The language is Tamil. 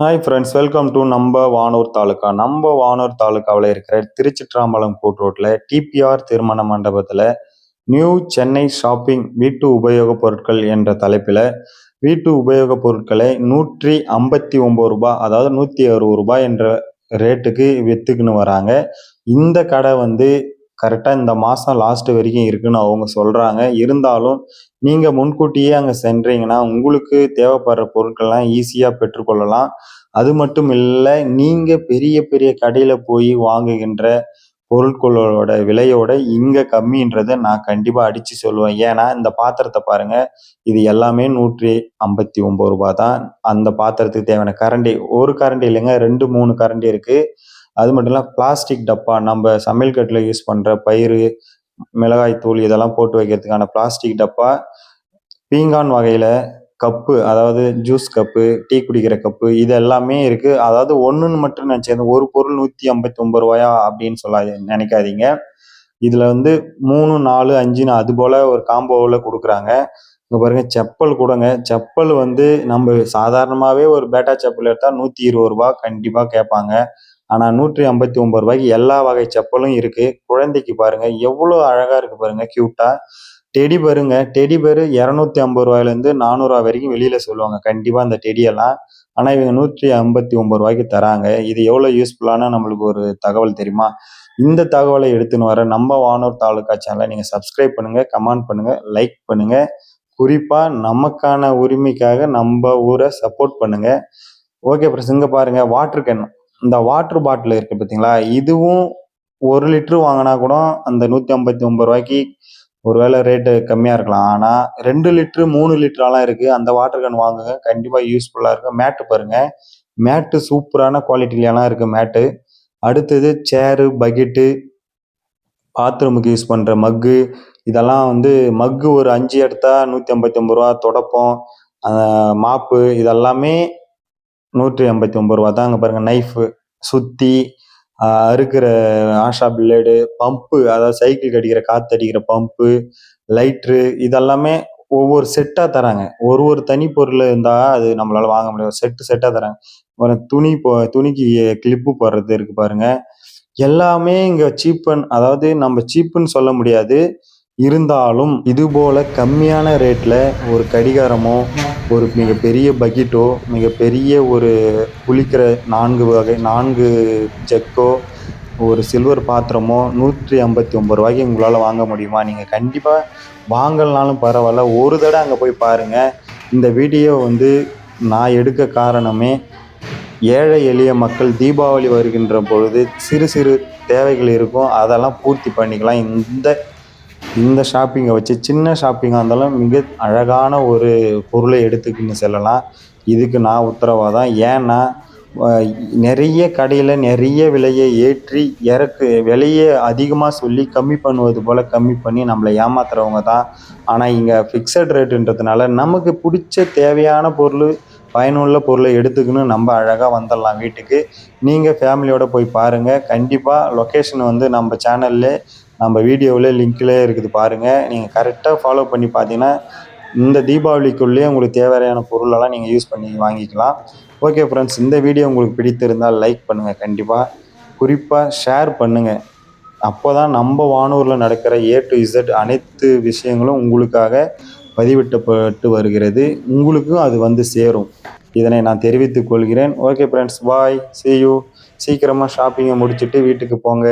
ஹாய் ஃப்ரெண்ட்ஸ் வெல்கம் டு நம்ம வானூர் தாலுக்கா நம்ம வானூர் தாலுக்காவில் இருக்கிற திருச்சிட்ராம்பலம் கூட் ரோட்டில் டிபிஆர் திருமண மண்டபத்தில் நியூ சென்னை ஷாப்பிங் வீட்டு உபயோகப் பொருட்கள் என்ற தலைப்பில் வீட்டு உபயோகப் பொருட்களை நூற்றி ஐம்பத்தி ஒம்பது ரூபாய் அதாவது நூற்றி அறுபது ரூபாய் என்ற ரேட்டுக்கு விற்றுக்குன்னு வராங்க. இந்த கடை வந்து கரெக்டாக இந்த மாதம் லாஸ்ட் வரைக்கும் இருக்குன்னு அவங்க சொல்கிறாங்க இருந்தாலும் நீங்கள் முன்கூட்டியே அங்கே சென்றீங்கன்னா உங்களுக்கு தேவைப்படுற பொருட்கள்லாம் ஈஸியாக பெற்றுக்கொள்ளலாம். அது மட்டும் இல்லை நீங்கள் பெரிய பெரிய கடையில் போய் வாங்குகின்ற பொருட்களோட விலையோட இங்கே கம்மின்றதை நான் கண்டிப்பாக அடித்து சொல்லுவேன். ஏன்னா இந்த பாத்திரத்தை பாருங்கள் இது எல்லாமே நூற்றி ஐம்பத்தி ஒம்பது ரூபா தான். அந்த பாத்திரத்துக்கு தேவையான கரண்டி ஒரு கரண்டி இல்லைங்க ரெண்டு மூணு கரண்டி இருக்குது அது மட்டும் இல்லாமல் பிளாஸ்டிக் டப்பா நம்ம சமையல் கட்டில் யூஸ் பண்ணுற பயிறு மிளகாய் தூள் இதெல்லாம் போட்டு வைக்கிறதுக்கான பிளாஸ்டிக் டப்பா பீங்கான் வகையில் கப்பு அதாவது ஜூஸ் கப்பு டீ குடிக்கிற கப்பு இது எல்லாமே இருக்குது அதாவது ஒன்றுன்னு மட்டும் நினச்சது ஒரு பொருள் நூற்றி ஐம்பத்தி ஒம்பது ரூபாயா அப்படின்னு சொல்லாது நினைக்காதீங்க. இதில் வந்து மூணு நாலு அஞ்சுன்னு அது போல் ஒரு காம்போவில் கொடுக்குறாங்க. இங்கே பாருங்க செப்பல் கூடங்க. செப்பல் வந்து நம்ம சாதாரணமாகவே ஒரு பேட்டா செப்பல் எடுத்தால் நூற்றி இருபது ரூபா கண்டிப்பாக கேட்பாங்க ஆனால் நூற்றி ஐம்பத்தி ஒம்பது ரூபாய்க்கு எல்லா வகை செப்பலும் இருக்குது குழந்தைக்கு பாருங்கள் எவ்வளோ அழகாக இருக்குது பாருங்கள் க்யூட்டாக டெடி பருங்க டெடி பரு இரநூத்தி ஐம்பது ரூபாயிலேருந்து ரூபாய் வரைக்கும் வெளியில் சொல்லுவாங்க. கண்டிப்பாக அந்த டெடியெல்லாம் ஆனால் இவங்க நூற்றி ஐம்பத்தி ஒம்பது ரூபாய்க்கு தராங்க. இது எவ்வளோ யூஸ்ஃபுல்லான நம்மளுக்கு ஒரு தகவல் தெரியுமா? இந்த தகவலை எடுத்துன்னு வர நம்ம வானூர் தாலுகா சேனலை நீங்கள் சப்ஸ்கிரைப் பண்ணுங்கள் கமெண்ட் பண்ணுங்கள் லைக் பண்ணுங்கள் குறிப்பாக நமக்கான உரிமைக்காக நம்ம ஊரை சப்போர்ட் பண்ணுங்கள் ஓகே ஃப்ரெண்ட்ஸ் இங்கே பாருங்கள் வாட்டர் கேன் இந்த வாட்டர் பாட்டில் இருக்குது பார்த்தீங்களா இதுவும் ஒரு லிட்ரு வாங்கினா கூட அந்த நூற்றி ஐம்பத்தி ஒம்பது ரூபாய்க்கு ஒருவேளை ரேட்டு கம்மியாக இருக்கலாம். ஆனால் ரெண்டு லிட்ரு மூணு லிட்டராலாம் இருக்குது அந்த வாட்டர் கேன் வாங்குங்க. கண்டிப்பாக யூஸ்ஃபுல்லாக இருக்கும். மேட்டு பாருங்கள் மேட்டு சூப்பரான குவாலிட்டிலலாம் இருக்குது மேட்டு அடுத்தது சேரு பக்கெட்டு பாத்ரூமுக்கு யூஸ் பண்ணுற மக்கு இதெல்லாம் வந்து மக்கு ஒரு அஞ்சு எடுத்தால் நூற்றி ஐம்பத்தி ஒம்பது ரூபா தொடப்பம். மாப்பு இதெல்லாமே நூற்றி ஐம்பத்தி ஒம்பது ரூபா தான் அங்கே பாருங்கள் நைஃபு சுத்தி அறுக்கிற ஆஷா பிளேடு பம்பு அதாவது சைக்கிள் கடிக்கிற காற்று அடிக்கிற பம்பு லைட்ரு இதெல்லாமே ஒவ்வொரு செட்டாக தராங்க. ஒரு ஒரு தனி பொருள் இருந்தால் அது நம்மளால் வாங்க முடியாது செட்டு செட்டாக தராங்க. துணி போ துணிக்கு கிளிப்பு போடுறது இருக்குது பாருங்கள் எல்லாமே இங்கே சீப்பன் அதாவது நம்ம சீப்புன்னு சொல்ல முடியாது. இருந்தாலும் இது போல கம்மியான ரேட்டில் ஒரு கடிகாரமோ ஒரு மிகப்பெரிய பக்கெட்டோ மிகப்பெரிய ஒரு குளிக்கிற நான்கு வகை நான்கு ஜக்கோ ஒரு சில்வர் பாத்திரமோ நூற்றி ஐம்பத்தி ஒம்பது ரூபாய்க்கு உங்களால் வாங்க முடியுமா? நீங்கள் கண்டிப்பாக வாங்கலனாலும் பரவாயில்ல. ஒரு தடவை அங்கே போய் பாருங்கள் இந்த வீடியோ வந்து நான் எடுக்க காரணமே ஏழை எளிய மக்கள் தீபாவளி வருகின்ற பொழுது சிறு சிறு தேவைகள் இருக்கும். அதெல்லாம் பூர்த்தி பண்ணிக்கலாம். இந்த இந்த ஷாப்பிங்கை வச்சு சின்ன ஷாப்பிங்காக இருந்தாலும் மிக அழகான ஒரு பொருளை எடுத்துக்கின்னு செல்லலாம். இதுக்கு நான் உத்தரவாதம். ஏன்னா நிறைய கடையில் நிறைய விலையை ஏற்றி இறக்கு விலையை அதிகமாக சொல்லி கம்மி பண்ணுவது போல் கம்மி பண்ணி நம்மளை ஏமாத்துறவங்க தான். ஆனால் இங்கே ஃபிக்ஸட் ரேட்டுன்றதுனால நமக்கு பிடிச்ச தேவையான பொருள் பயனுள்ள பொருளை எடுத்துக்கின்னு நம்ம அழகாக வந்துடலாம் வீட்டுக்கு. நீங்கள் ஃபேமிலியோடு போய் பாருங்கள் கண்டிப்பாக லொக்கேஷன் வந்து நம்ம சேனல்லே நம்ம வீடியோவில் லிங்க்லேயே இருக்குது பாருங்கள் நீங்கள் கரெக்டாக ஃபாலோ பண்ணி பார்த்தீங்கன்னா இந்த தீபாவளிக்குள்ளேயே உங்களுக்கு தேவையான பொருளெல்லாம் நீங்கள் யூஸ் பண்ணி வாங்கிக்கலாம். ஓகே ஃப்ரெண்ட்ஸ் இந்த வீடியோ உங்களுக்கு பிடித்திருந்தால் லைக் பண்ணுங்கள் கண்டிப்பாக குறிப்பாக ஷேர் பண்ணுங்கள் அப்போ தான் நம்ம வானூரில் நடக்கிற ஏ டு இசட் அனைத்து விஷயங்களும் உங்களுக்காக பதிவிட்டப்பட்டு வருகிறது. உங்களுக்கும் அது வந்து சேரும். இதனை நான் தெரிவித்துக் கொள்கிறேன். Okay friends bye see you சீக்கிரமாக ஷாப்பிங்கை முடிச்சுட்டு வீட்டுக்கு போங்க.